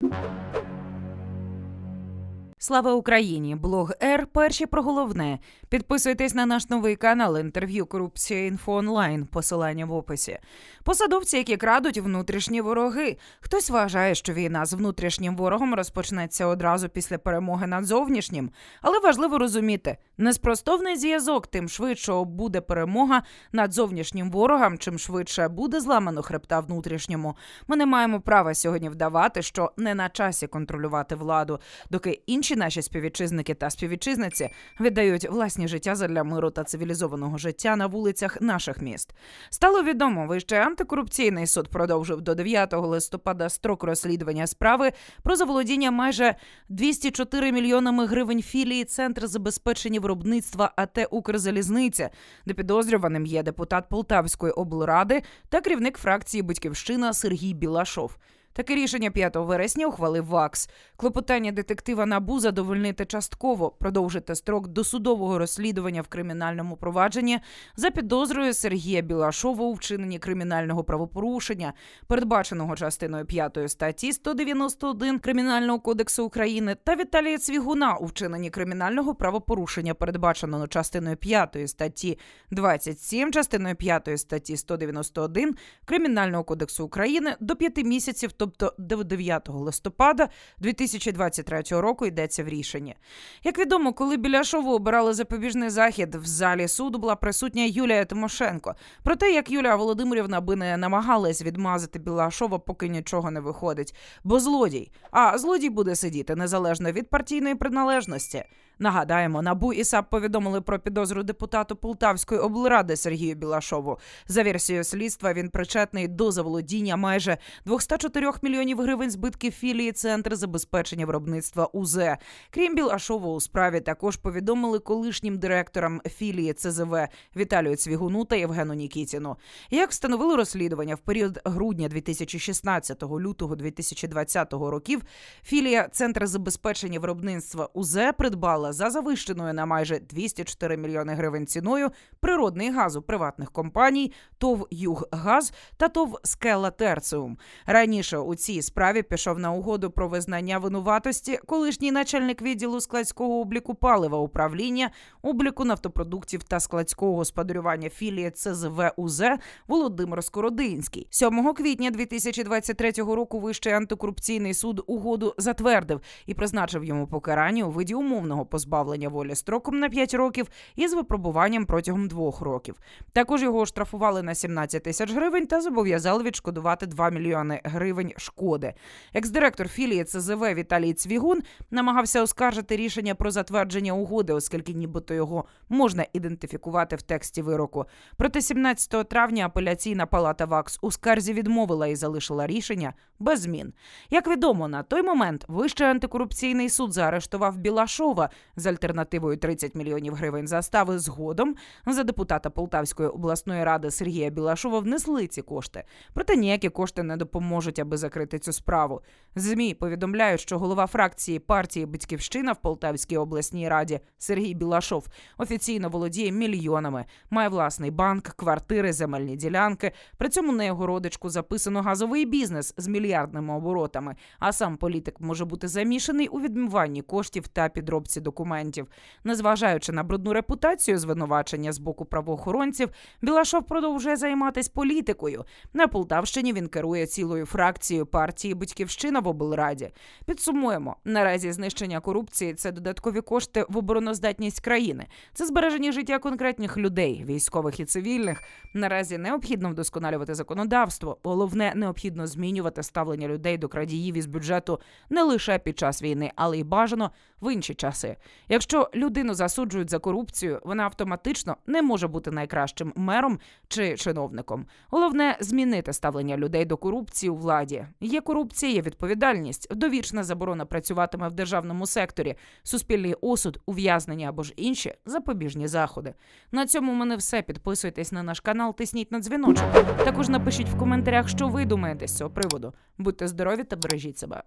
you Слава Україні! Блог Р. Перші про головне. Підписуйтесь на наш новий канал інтерв'ю Корупція інфо онлайн. Посилання в описі. Посадовці, які крадуть внутрішні вороги. Хтось вважає, що війна з внутрішнім ворогом розпочнеться одразу після перемоги над зовнішнім. Але важливо розуміти, неспростовний зв'язок, тим швидше буде перемога над зовнішнім ворогом, чим швидше буде зламано хребта внутрішньому. Ми не маємо права сьогодні вдавати, що не на часі контролювати владу, доки інші наші співвітчизники та співвітчизниці віддають власні життя задля миру та цивілізованого життя на вулицях наших міст. Стало відомо, вищий антикорупційний суд продовжив до 9 листопада строк розслідування справи про заволодіння майже 204 мільйонами гривень філії Центр забезпечення виробництва АТ Укрзалізниця, де підозрюваним є депутат Полтавської облради та керівник фракції Батьківщина Сергій Білашов. Таке рішення 5 вересня ухвалив ВАКС. Клопотання детектива НАБУ задовольнити частково, продовжити строк досудового розслідування в кримінальному провадженні за підозрою Сергія Білашова у вчиненні кримінального правопорушення, передбаченого частиною 5 статті 191 Кримінального кодексу України, та Віталія Цвігуна у вчиненні кримінального правопорушення, передбаченого частиною 5 статті 27, частиною 5 статті 191 Кримінального кодексу України до 5 місяців, тобто до 9 листопада 2023 року йдеться в рішенні. Як відомо, коли Біляшову обирали запобіжний захід, в залі суду була присутня Юлія Тимошенко. Про те, як Юлія Володимирівна би не намагалась відмазати Білашова, поки нічого не виходить. Бо злодій, а злодій буде сидіти незалежно від партійної приналежності. Нагадаємо, НАБУ і САП повідомили про підозру депутату Полтавської облради Сергію Білашову. За версією слідства, він причетний до заволодіння майже 204 мільйонів гривень збитків філії Центр забезпечення виробництва УЗ. Крім Білашова, у справі також повідомили колишнім директорам філії ЦЗВ Віталію Цвігуну та Євгену Нікітіну. Як встановили розслідування в період грудня 2016 лютого 2020 років, філія Центр забезпечення виробництва УЗ придбала за завищеною на майже 204 мільйони гривень ціною природний газ у приватних компаній ТОВ «Юггаз» та ТОВ «Скела Терциум». Раніше у цій справі пішов на угоду про визнання винуватості колишній начальник відділу складського обліку палива управління, обліку нафтопродуктів та складського господарювання філії ЦЗВ УЗ Володимир Скородинський. 7 квітня 2023 року Вищий антикорупційний суд угоду затвердив і призначив йому покарання у виді умовного позбавлення волі строком на 5 років із випробуванням протягом двох років. Також його оштрафували на 17 тисяч гривень та зобов'язали відшкодувати 2 мільйони гривень шкоди. Екс-директор філії ЦЗВ Віталій Цвігун намагався оскаржити рішення про затвердження угоди, оскільки нібито його можна ідентифікувати в тексті вироку. Проте 17 травня апеляційна палата ВАКС у скарзі відмовила і залишила рішення без змін. Як відомо, на той момент Вищий антикорупційний суд заарештував Білашова з альтернативою 30 мільйонів гривень застави. Згодом за депутата Полтавської обласної ради Сергія Білашова внесли ці кошти. Проте ніякі кошти не допоможуть, аби закрити цю справу. ЗМІ повідомляють, що голова фракції партії Батьківщина в Полтавській обласній раді Сергій Білашов офіційно володіє мільйонами, має власний банк, квартири, земельні ділянки. При цьому на його родичку записано газовий бізнес з мільярдними оборотами. А сам політик може бути замішаний у відмиванні коштів та підробці документів. Незважаючи на брудну репутацію звинувачення з боку правоохоронців, Білашов продовжує займатися політикою. На Полтавщині він керує цілою фракцією партії Батьківщина в облраді. Підсумуємо наразі знищення корупції це додаткові кошти в обороноздатність країни. Це збереження життя конкретних людей, військових і цивільних. Наразі необхідно вдосконалювати законодавство. Головне, необхідно змінювати ставлення людей до крадіїв із бюджету не лише під час війни, але й бажано в інші часи. Якщо людину засуджують за корупцію, вона автоматично не може бути найкращим мером чи чиновником. Головне змінити ставлення людей до корупції у владі. Є корупція, є відповідальність, довічна заборона працюватиме в державному секторі, суспільний осуд, ув'язнення або ж інші запобіжні заходи. На цьому в мене все. Підписуйтесь на наш канал, тисніть на дзвіночок. Також напишіть в коментарях, що ви думаєте з цього приводу. Будьте здорові та бережіть себе.